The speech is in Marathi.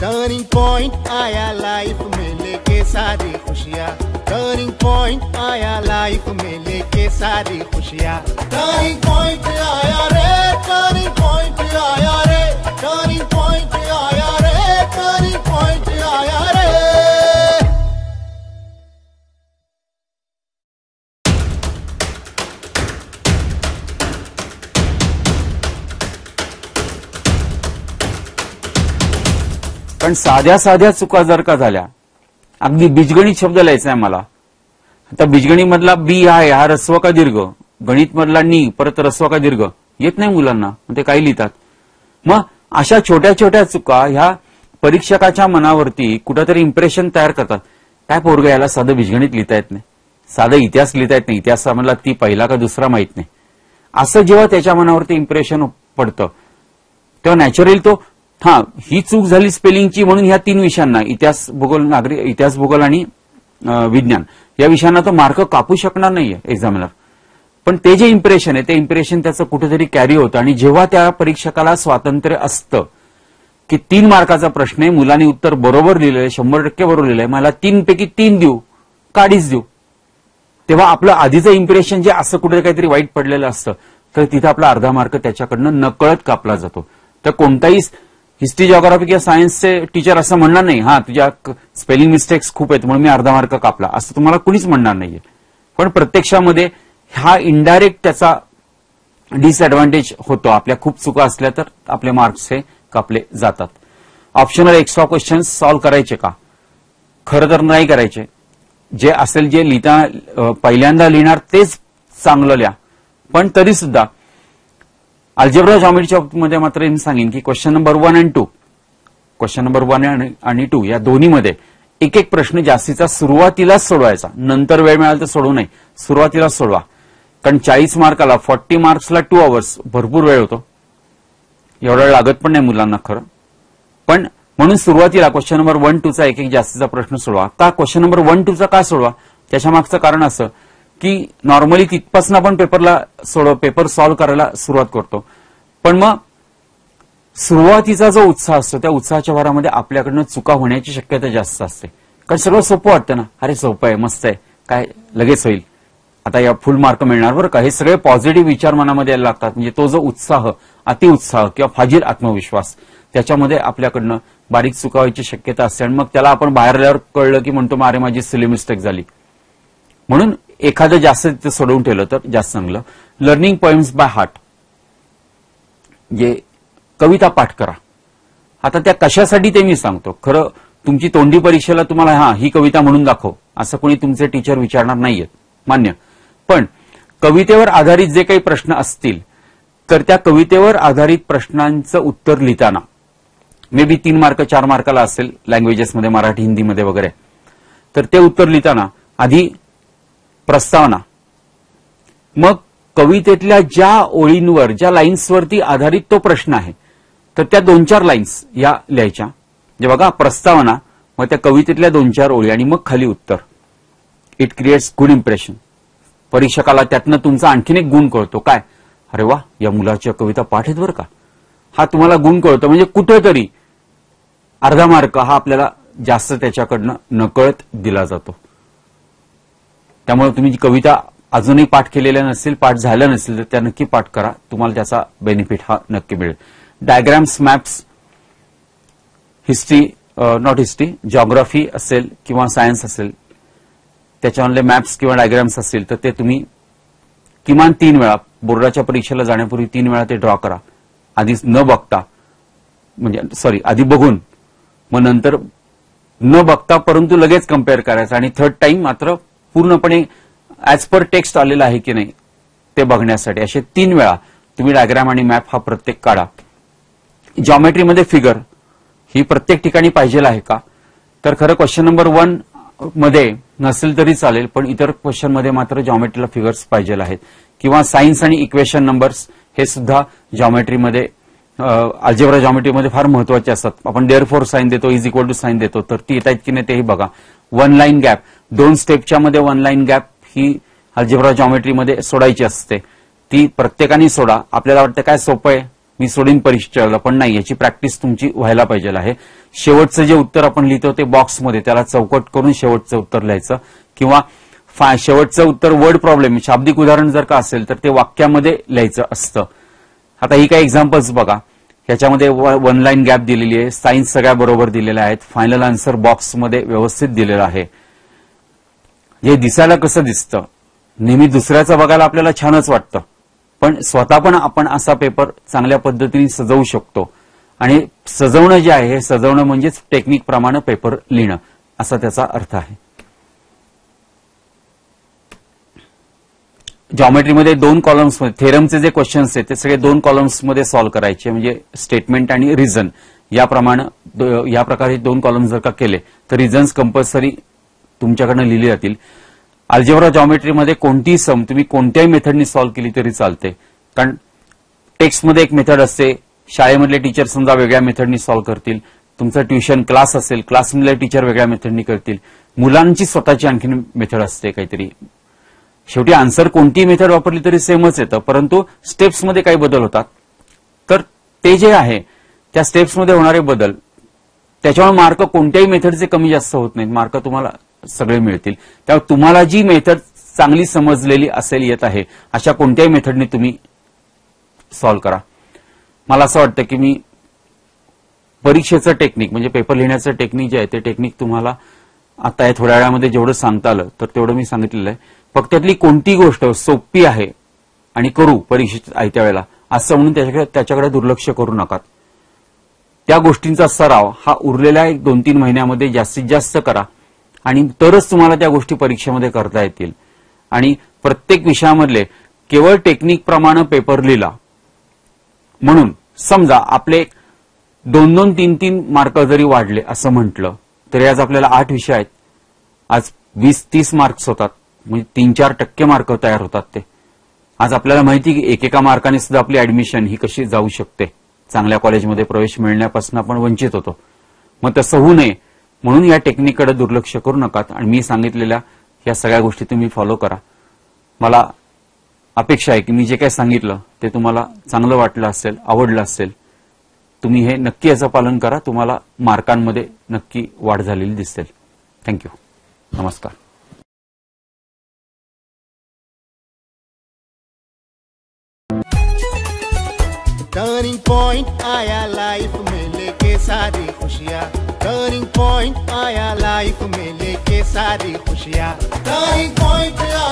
टर्निंग पॉइंट आया लाइफ में लेके सारी खुशियाँ टर्निंग पॉइंट आया लाइफ में लेके सारी खुशियाँ टर्निंग पॉइंट आया रे पण साध्या साध्या चुका जर का झाल्या अगदी बीजगणित शब्द लिहायचा आहे मला. आता बीजगणित मधला बी आहे हा रस्व का दीर्घ. गणित मधला नी परत रस्व का दीर्घ. येत नाही मुलांना मग ते काही लिहितात. मग अशा छोट्या छोट्या चुका ह्या परीक्षकाच्या मनावरती कुठंतरी इम्प्रेशन तयार करतात. काय पोरग याला साधं बीजगणित लिहिता येत नाही? साधं इतिहास लिहिता येत नाही. इतिहास मधला ती पहिला का दुसरा माहीत नाही. असं जेव्हा त्याच्या मनावरती इम्प्रेशन पडतं तेव्हा नॅचरली तो हा ही चूक झाली स्पेलिंगची म्हणून ह्या तीन विषयांना इतिहास भूगोल नागरिक इतिहास भूगोल आणि विज्ञान. या विषयांना तो मार्क कापू शकणार नाहीये एक्झामिनर पण ते जे इम्प्रेशन आहे ते इम्प्रेशन त्याचं कुठेतरी कॅरी होतं आणि जेव्हा त्या परीक्षकाला स्वातंत्र्य असतं की तीन मार्काचा प्रश्न आहे मुलांनी उत्तर बरोबर लिहिलं आहे शंभर टक्के बरोबर लिहिलंय मला तीन पैकी तीन देऊ काढीच देऊ. तेव्हा आपलं आधीचं इम्प्रेशन जे असं कुठे काहीतरी वाईट पडलेलं असतं तर तिथं आपला अर्धा मार्क त्याच्याकडनं नकळत कापला जातो. तर कोणताही हिस्ट्री जॉग्राफी किंवा सायन्सचे टीचर असं म्हणणार नाही. हा तुझ्या स्पेलिंग मिस्टेक्स खूप आहेत म्हणून मी अर्धा मार्क कापला. असं तुम्हाला कुणीच म्हणणार नाहीये. पण प्रत्यक्षामध्ये हा इनडायरेक्ट त्याचा डिसएडव्हान्टेज होतो. आपल्या खूप चुका असल्या तर आपले मार्क्स हे कापले जातात. ऑप्शनल एक्स्ट्रा क्वेश्चन सॉल्व्ह करायचे का? खरं तर नाही करायचे. जे असेल जे लिहिता पहिल्यांदा लिहिणार तेच चांगलं लिहा. पण तरी सुद्धा अल्जेब्रा जॉमेट्रीच्या मध्ये मात्र मी सांगेन की question number one and two question number one आणि टू या दोन्हीमध्ये एक एक प्रश्न जास्तीचा सुरुवातीलाच सोडवायचा. नंतर वेळ मिळाला तर सोडवू नये. सुरुवातीलाच सोडवा. कारण चाळीस मार्काला फॉर्टी मार्क्सला टू आवर्स भरपूर वेळ होतो. एवढा वेळ लागत पण नाही मुलांना खरं. पण म्हणून सुरुवातीला क्वेश्चन नंबर वन टूचा एक एक जास्तीचा प्रश्न सोडवा. का क्वेश्चन नंबर वन टूचा का सोडवा? त्याच्या मागचं कारण असं की नॉर्मली तिथपासून आपण पेपरला सोडव पेपर सॉल्व्ह करायला सुरुवात करतो. पण मग सुरुवातीचा जो उत्साह असतो त्या उत्साहाच्या भरामध्ये आपल्याकडनं चुका होण्याची शक्यता जास्त असते. कारण सगळं सोपं वाटतं ना. अरे सोपं आहे मस्त आहे. काय लगेच होईल. आता या फुल मार्क मिळणार बरं का? हे सगळे पॉझिटिव्ह विचार मनामध्ये यायला लागतात. म्हणजे तो जो उत्साह अतिउत्साह किंवा फाजील आत्मविश्वास त्याच्यामध्ये आपल्याकडनं बारीक चुका व्हायची शक्यता असते. आणि मग त्याला आपण बाहेर आल्यावर कळलं की म्हणतो मारे अरे माझी सिली मिस्टेक झाली. म्हणून एखादं जास्त तिथे सोडवून ठेवलं तर जास्त चांगलं. लर्निंग पॉइंट्स बाय हार्ट जे कविता पाठ करा. आता त्या कशासाठी ते मी सांगतो. खरं तुमची तोंडी परीक्षेला तुम्हाला हा ही कविता म्हणून दाखव. असं कोणी तुमचे टीचर विचारणार नाहीयेत. मान्य. पण कवितेवर आधारित जे काही प्रश्न असतील तर त्या कवितेवर आधारित प्रश्नांचं उत्तर लिहिताना. मे बी तीन मार्क चार मार्काला असेल लँग्वेजेसमध्ये मराठी हिंदीमध्ये वगैरे. तर ते उत्तर लिहिताना आधी प्रस्तावना. मग कवितेतल्या ज्या ओळींवर ज्या लाईन्सवरती आधारित तो प्रश्न आहे तर त्या दोन चार लाईन्स या लिहायच्या. जे बघा प्रस्तावना मग त्या कवितेतल्या दोन चार ओळी आणि मग खाली उत्तर. इट क्रिएट्स गुड इम्प्रेशन परीक्षकाला त्यातनं तुमचा आणखीन एक गुण कळतो. काय? अरे वा या मुलाच्या कविता पाठ आहेत बरं का? हा तुम्हाला गुण कळतो. म्हणजे कुठेतरी अर्धा मार्क हा आपल्याला जास्त त्याच्याकडनं नकळत दिला जातो. त्यामुळे तुम्ही जी कविता अजूनही पाठ केलेल्या नसेल पाठ झाल्या नसेल तर त्या नक्की पाठ करा. तुम्हाला त्याचा बेनिफिट हा नक्की मिळेल. Diagrams maps history not history geography असेल किंवा सायन्स असेल त्याच्यामधले मॅप्स किंवा डायग्राम्स असतील तर ते तुम्ही किमान तीन वेळा बोर्डाच्या परीक्षेला जाण्यापूर्वी तीन वेळा ते ड्रॉ करा. आधी न बघता म्हणजे सॉरी आधी बघून मग नंतर न बघता परंतु लगेच कंपेअर करायचं. आणि थर्ड टाइम मात्र पूर्णपणे ऍज पर टेक्स्ट आलेला आहे की नाही ते बघण्यासाठी. असे तीन वेळा तुम्ही डायग्राम आणि मॅप हा प्रत्येक काढा. जॉमेट्रीमध्ये फिगर ही प्रत्येक ठिकाणी पाहिजे आहे का? तर खरं क्वेश्चन नंबर वनमध्ये नसेल तरी चालेल पण इतर क्वेश्चनमध्ये मात्र जॉमेट्रीला फिगर्स पाहिजे आहेत. किंवा सायन्स आणि इक्वेशन नंबर्स हे सुद्धा जॉमेट्रीमध्ये अल्जेब्रा जॉमेट्रीमध्ये फार महत्त्वाचे असतात. आपण डेअर फोर साईन देतो इज इक्वल टू साईन देतो. तर ती येत आहेत की नाही तेही बघा. वन लाईन गॅप दोन स्टेपच्या मध्ये वन लाईन गॅप ही अल्जेब्रा जॉमेट्रीमध्ये सोडायची असते. ती प्रत्येकाने सोडा. आपल्याला वाटतं काय सोपं आहे? मी सोडीन परीक्षेला पण नाही. याची प्रॅक्टिस तुमची व्हायला पाहिजे आहे. शेवटचं जे उत्तर आपण लिहितो ते बॉक्समध्ये त्याला चौकट करून शेवटचं उत्तर लिहायचं. किंवा फा- शेवटचं उत्तर वर्ड प्रॉब्लेम शाब्दिक उदाहरण जर का असेल तर ते वाक्यामध्ये लिहायचं असतं. आता ही काही एक्झाम्पल्स बघा. याच्यामध्ये वन लाईन गॅप दिलेली आहे. सायन्स सगळ्या बरोबर दिलेल्या आहेत. फायनल आन्सर बॉक्समध्ये व्यवस्थित दिलेलं आहे. हे दिसायला कसं दिसतं? नेहमी दुसऱ्याचं बघायला आपल्याला छानच वाटतं. पण स्वतः पण आपण असा पेपर चांगल्या पद्धतीने सजवू शकतो. आणि सजवणं जे आहे हे सजवणं म्हणजेच टेक्निक प्रमाणे पेपर लिहिणं. असा त्याचा अर्थ आहे. जॉमेट्रीमध्ये दोन कॉलम्समध्ये थेरमचे जे क्वेश्चन्स आहेत ते सगळे दोन कॉलम्समध्ये सॉल्व्ह करायचे. म्हणजे स्टेटमेंट आणि रिझन याप्रमाणे या प्रकारे दोन कॉलम्स जर का केले तर रिझन्स कंपल्सरी तुमच्याकडनं लिहिले जातील. अल्जेब्रा जॉमेट्रीमध्ये कोणतीही सम तुम्ही कोणत्याही मेथडनी सॉल्व्ह केली तरी चालते. कारण टेक्स्टमध्ये एक मेथड असते. शाळेमधले टीचर समजा वेगळ्या मेथडनी सॉल्व्ह करतील. तुमचं ट्युशन क्लास असेल क्लासमधले टीचर वेगळ्या मेथडनी करतील. मुलांची स्वतःची आणखीन मेथड असते काहीतरी. शेवटी आन्सर कोणतीही मेथड वापरली तरी सेमच येतं. परंतु स्टेप्समध्ये काही बदल होतात. तर ते जे आहे त्या स्टेप्समध्ये होणारे बदल त्याच्यामुळे मार्क कोणत्याही मेथडचे कमी जास्त होत नाहीत. मार्क तुम्हाला सगळे मिळतील. त्यामुळे तुम्हाला जी मेथड चांगली समजलेली असेल येत आहे अशा कोणत्याही मेथडने तुम्ही सॉल्व्ह करा. मला असं वाटतं की मी परीक्षेचं टेक्निक म्हणजे पेपर लिहिण्याचं टेक्निक जे आहे ते टेक्निक तुम्हाला आता या थोड्या वेळामध्ये जेवढं सांगता आलं तर तेवढं मी सांगितलेलं आहे. फक्त त्यातली कोणती गोष्ट सोपी आहे आणि करू परीक्षेत आयत्या वेळेला असं म्हणून त्याच्याकडे त्याच्याकडे दुर्लक्ष करू नका. त्या गोष्टींचा सराव हा उरलेल्या एक दोन तीन महिन्यामध्ये जास्तीत जास्त करा आणि तरच तुम्हाला त्या गोष्टी परीक्षेमध्ये करता येतील. आणि प्रत्येक विषयामधले केवळ टेक्निक प्रमाणे पेपर लिहिला. म्हणून समजा आपले दोन दोन तीन तीन मार्क जरी वाढले असं म्हटलं तरी आज आपल्याला आठ विषय आहेत. आज वीस तीस मार्क्स होतात. म्हणजे तीन चार टक्के मार्क तयार होतात ते. आज आपल्याला माहिती की एकेका मार्काने सुद्धा आपली ऍडमिशन ही कशी जाऊ शकते. चांगल्या कॉलेजमध्ये प्रवेश मिळण्यापासून आपण वंचित होतो. मग तसं होऊ नये. म्हणून या टेक्निककडे दुर्लक्ष करू नकात. आणि मी सांगितलेल्या या सगळ्या गोष्टी तुम्ही फॉलो करा. मला अपेक्षा आहे की मी जे काही सांगितलं ते तुम्हाला चांगलं वाटलं असेल आवडलं असेल तुम्ही हे नक्की याचं पालन करा. तुम्हाला मार्कांमध्ये नक्की वाढ झालेली दिसेल. थँक्यू नमस्कार. टर्निंग पॉइंट आया लाइफ में लेके सारी खुशियाँ टर्निंग पॉइंट आया लाइफ में लेके सारी खुशियाँ टर्निंग पॉइंट आया